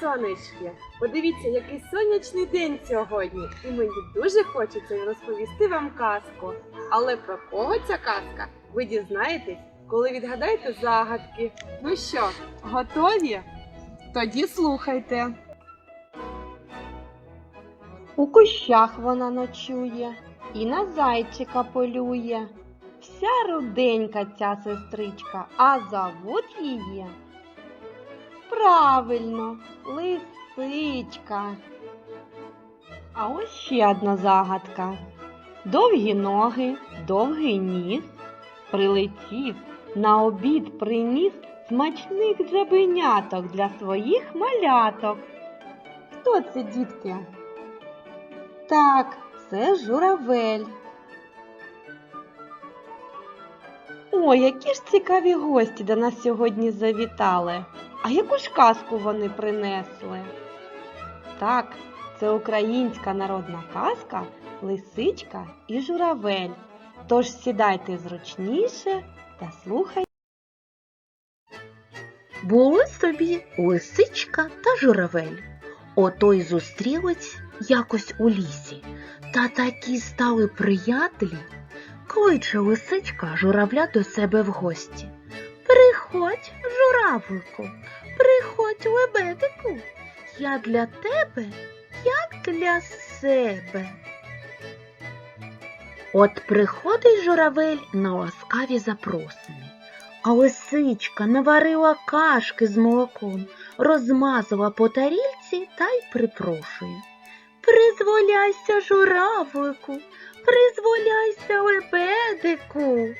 сонечки! Подивіться, який сонячний день сьогодні, і мені дуже хочеться розповісти вам казку. Але про кого ця казка? Ви дізнаєтесь, коли відгадаєте загадки. Ну що, готові? Тоді слухайте. У кущах вона ночує і на зайчика полює. Вся руденька ця сестричка, а зовуть її. Правильно, лисичка. А ось ще одна загадка. Довгі ноги, довгий ніс, прилетів, на обід приніс смачних жабеняток для своїх маляток. Хто це, дітки? Так, це журавель. О, які ж цікаві гості до нас сьогодні завітали. А яку ж казку вони принесли? Так, це українська народна казка Лисичка і журавель. Тож сідайте зручніше та слухайте. Були собі лисичка та журавель. Ото й зустрілись якось у лісі, та такі стали приятелі. Кличе лисичка журавля до себе в гості. Приходь, журавлику, приходь, лебедику. Я для тебе, як для себе. От приходить журавель на ласкаві запросини. А лисичка наварила кашки з молоком, розмазала по тарільці та й припрошує. Призволяйся, журавлику, призволяйся, лебедику.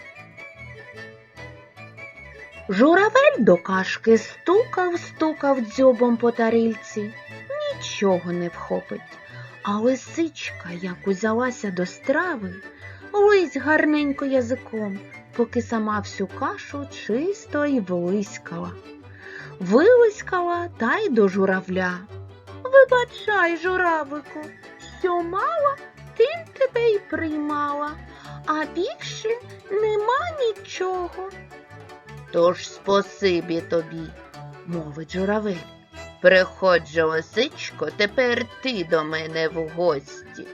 Журавель до кашки стукав, стукав дзьобом по тарільці, нічого не вхопить. А лисичка, як узялася до страви, лись гарненько язиком, поки сама всю кашу чисто й вилискала. Вилискала та й до журавля. Вибачай, журавику, що мала, тим тебе й приймала, а більше нема нічого. Тож спасибі тобі, мовить журавель. Приходь же, лисичко, тепер ти до мене в гості.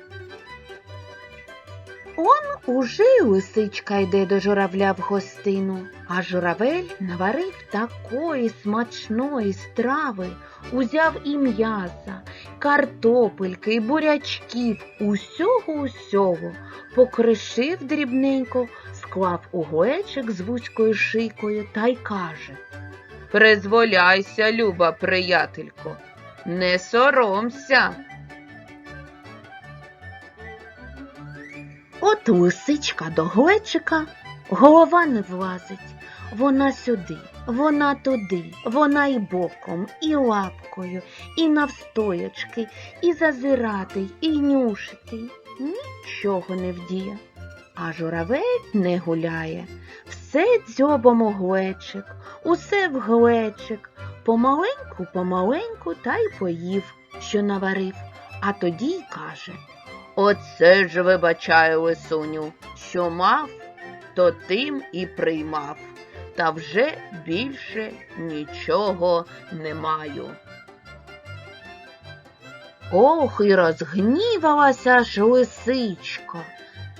Он уже й лисичка йде до журавля в гостину, а журавель наварив такої смачної страви, узяв і м'яса, картопельки, і бурячків, усього усього, покришив дрібненько, склав у глечик з вузькою шийкою та й каже Призволяйся, люба приятелько, не соромся. От лисичка до глечика, голова не влазить. Вона сюди, вона туди, вона і боком, і лапкою, і навстоячки, і зазирати, і нюшити. Нічого не вдіє. А журавель не гуляє. Все дзьобом у глечик, усе в глечик, помаленьку, помаленьку та й поїв, що наварив, а тоді й каже. Оце ж вибачаю, лисуню, що мав, то тим і приймав, та вже більше нічого не маю. Ох, і розгнівалася ж лисичка,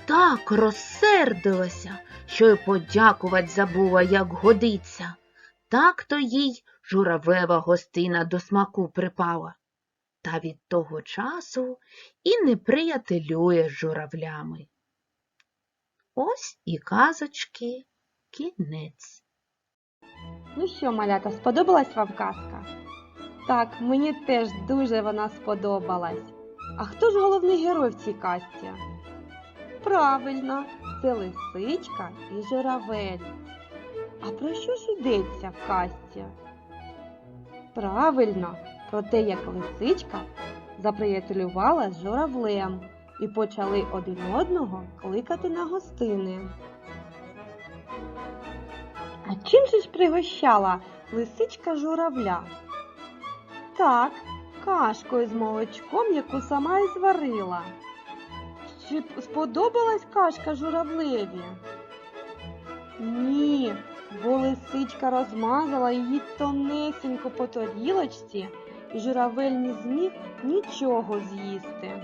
так розсердилася, що й подякувати забула, як годиться. Так то їй журавлева гостина до смаку припала. Та від того часу і не приятелює з журавлями. Ось і казочки кінець. Ну що, малята, сподобалась вам казка? Так, мені теж дуже вона сподобалась. А хто ж головний герой в цій казці? Правильно, це лисичка і журавель. А про що ж йдеться в казці? Правильно, про те, як лисичка заприятелювала з журавлем і почали один одного кликати на гостини. А чим же ж пригощала лисичка журавля? Так, кашкою з молочком, яку сама і зварила. Чи сподобалась кашка журавлеві? Ні, бо лисичка розмазала її тонесенько по тарілочці і журавель не зміг нічого з'їсти.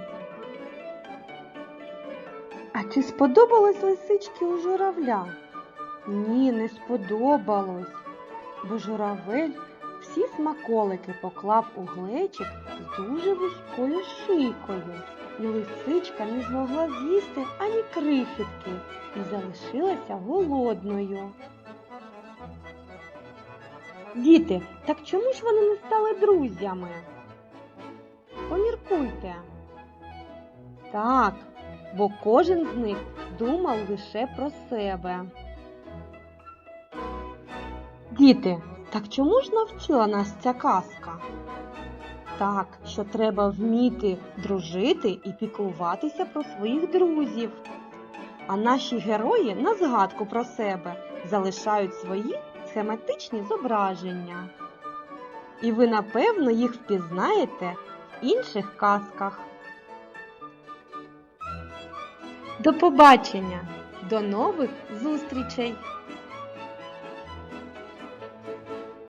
А чи сподобалось лисички у журавля? Ні, не сподобалось, бо журавель всі смаколики поклав у глечик з дуже вузькою шийкою, і лисичка не змогла з'їсти ані крихітки і залишилася голодною. Діти, так чому ж вони не стали друзями? Поміркуйте. Так, бо кожен з них думав лише про себе. Діти, так чому ж навчила нас ця казка? Так, що треба вміти дружити і піклуватися про своїх друзів. А наші герої на згадку про себе залишають свої схематичні зображення. І ви, напевно, їх впізнаєте в інших казках. До побачення! До нових зустрічей!